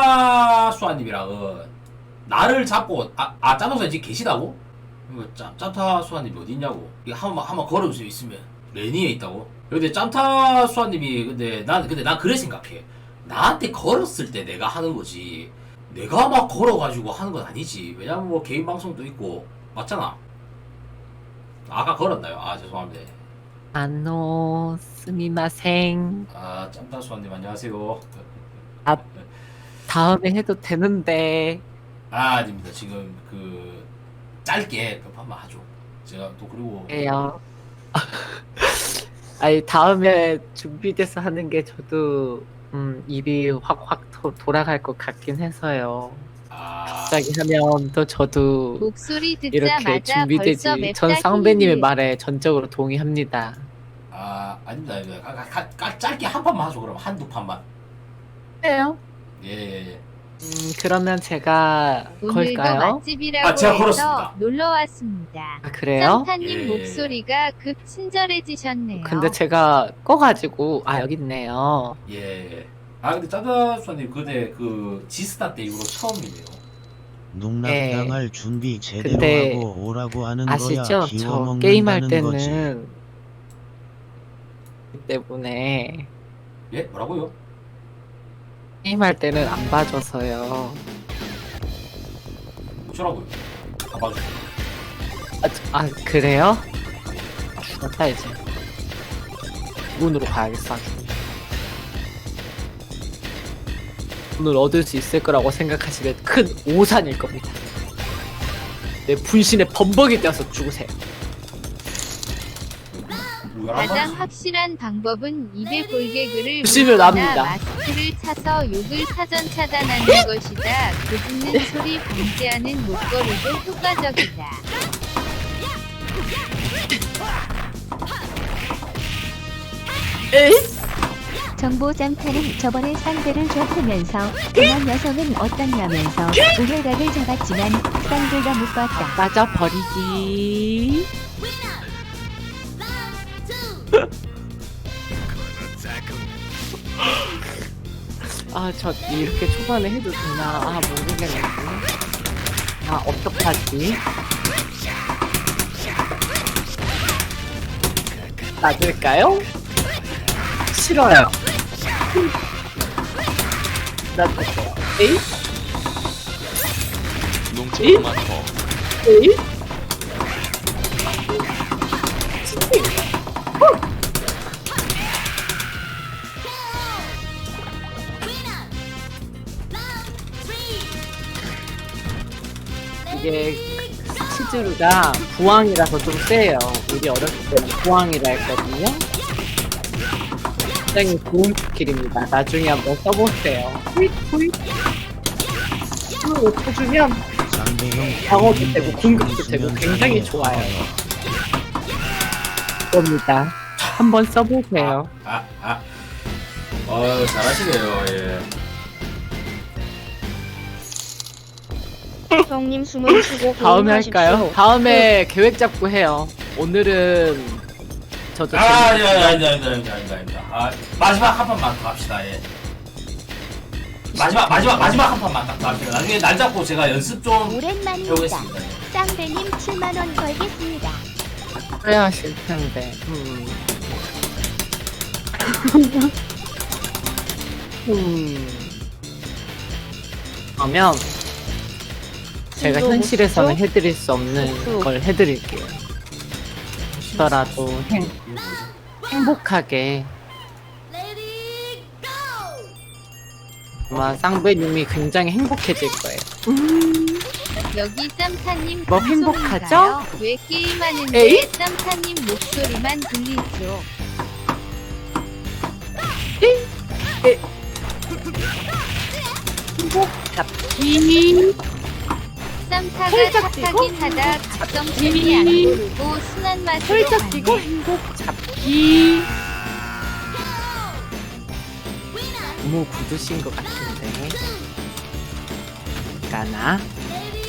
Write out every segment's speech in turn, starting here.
짬타 수아님이랑은 나를 잡고 아, 아 짬타수아 지금 계시다고? 이거 짬, 짬타 수아님이 어디 있냐고. 이거 한번 한번 걸어볼 수 있으면 레니에 있다고? 근데 짬타 수아님이 근데 난 근데 난 그래 생각해. 나한테 걸었을 때 내가 하는 거지. 내가 막 걸어가지고 하는 건 아니지. 왜냐면 뭐 개인 방송도 있고. 맞잖아. 아까 걸었나요? 아 죄송합니다. 안노 스미마생. 아 짬타 수아님 안녕하세요 다음에 해도 되는데 아 아닙니다 지금 그 짧게 몇 판만 하죠 제가 또 그리고 해요. 아니 다음에 준비돼서 하는 게 저도 음, 입이 확확 돌아갈 것 같긴 해서요. 아 갑자기 하면 또 저도 목소리 이렇게 듣자마자 벌써 준비되지. 맵다 전 쌍배님의 히히. 말에 전적으로 동의합니다. 아, 아닙니다 아닙니다 가, 가, 가, 가, 짧게 한 판만 하죠 그럼 한두 판만 해요? 예예예 음, 그러면 제가 오늘도 걸까요? 맛집이라고 아, 제가 해서 걸었습니다. 놀러 왔습니다. 아, 그래요? 쌈타님 예. 목소리가 급 친절해지셨네요. 근데 제가 꺼가지고 아 여기 있네요. 예. 아 근데 수아님 그때 그 지스타 때 이후로 처음이네요 농락당할 준비 제대로 근데 하고 오라고 하는 아시죠? 거야. 저 기워 게임할 먹는다는 거지. 때는 그 때문에 예 뭐라고요? 게임할 때는 안 봐줘서요. 어쩌라고요? 다 봐주세요 아, 저- 아, 그래요? 죽었다 이제. 문으로 가야겠어. 아주. 오늘 얻을 수 있을 거라고 생각하시면 큰 오산일 겁니다. 내 분신의 범벅이 되어서 죽으세요. 가장 확실한 방법은 입에 보시면 물거나 압니다. 마스크를 차서 욕을 사전 차단하는 것이다. 그 듣는 소리 방지하는 목걸이도 효과적이다. 정보 장타는 저번에 상대를 줬으면서 그만 여성은 어떠냐면서 우열각을 잡았지만 쌍들다 못 봤다. 빠져버리기. 아, 저 이렇게 초반에 해도 되나? 아, 모르겠네. 아, 어떡하지? 놔둘까요? 싫어요. 놔둘게요. 에이? 농축 이? 토마토 에이? 이게 치즈루가 부황이라서 좀 세요. 우리 어렸을 때는 부황이라 했거든요. 굉장히 좋은 스킬입니다. 나중에 한번 써보세요. 후잇 후잇. 힘으로 쳐주면 방어도 되고 공격도 되고 굉장히. 좋아요. 겁니다. 한번 써보세요. 아, 아. 어, 잘하시네요. 예. 형님 숨을 쉬고 다음에. 할까요? 다음에 계획 잡고 해요. 오늘은 저도 아, 아니, 아니, 아니, 아니, 아니, 아니, 아니. 아, 마지막 한 판만 더 합시다. 예. 마지막, 마지막, 마지막 한 판만 딱더 합시다. 나중에 날 잡고 제가 연습 좀 오랜만입니다. 해보겠습니다. 예. 쌍배님 7만 원 걸겠습니다. 하실 텐데. 음. 음. 그러면 제가 현실에서는? 해드릴 수 없는 목표. 걸 해드릴게요. 더라도 행? 행복하게 아마 쌍배님이 굉장히 행복해질 거예요. 여기 쌈타님 뭐 방송인가요? 행복하죠? 왜 게임하는데 에이? 쌈타님 목소리만 들리죠? 잡기 쌈타가 혈작 뛰고, 착하긴 하다 가정템이 안 고르고 순한 맛으로 혈작 뛰고. 행복 잡기. 너무 굳으신 것 같은데. 까나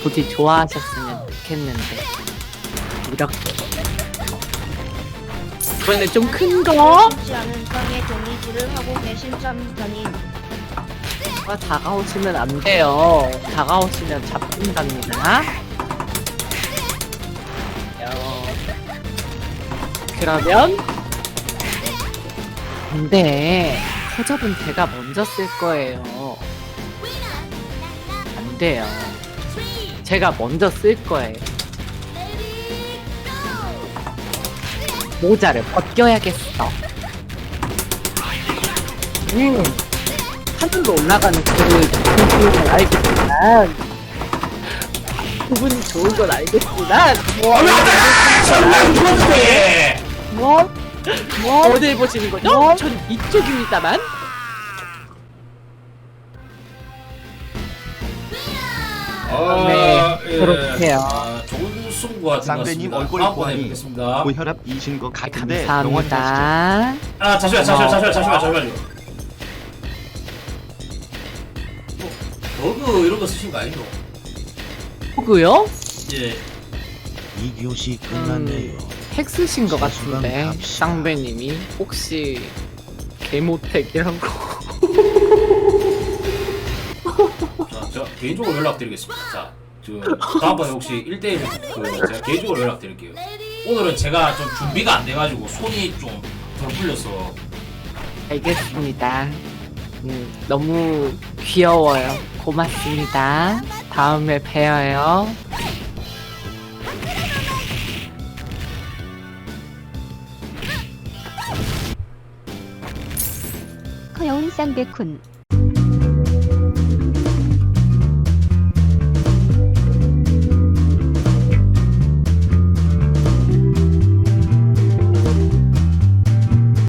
부디 좋아하셨으면 좋겠는데. 이렇게 이번에 좀 큰 거? 쉽지 않은 땅에 종이질을 하고 계신 짬타님 아, 다가오시면 안 돼요. 다가오시면 잡힌답니다. 어, 그러면 근데 허접은 제가 먼저 쓸 거예요. 안 돼요. 제가 먼저 쓸 거예요. 모자를 벗겨야겠어. 음, 하늘로 올라가는 그 좋은 건 알겠지만 기분이 좋은 건 알겠지만 뭐, 뭐, 뭐 어딜 보시는 거죠? 전 이쪽입니다만 네, 그렇게요. 아, 좋은 승부가 쌍배님 들어갔습니다. 얼굴이 다음 번에 보니 뵙겠습니다. 고혈압이신 것 같은데 병원 가시죠. 감사합니다. 아 잠시만 잠시만 잠시만 잠시만 잠시만요. 버그 이런 거 쓰신 거 아니죠? 호구요? 예. 2교시 끝났네요. 핵 쓰신 것 같은데 갑시다. 쌍배님이 혹시 개모택이라고 자, 제가 개인적으로 연락드리겠습니다. 자, 저 다음번에 혹시 1대1 그 제가 개인적으로 연락드릴게요. 오늘은 제가 좀 준비가 안 돼가지고 손이 좀 덜 풀려서 알겠습니다. 음, 너무 귀여워요. 고맙습니다. 다음에 봬요. 커여운 쌍배쿤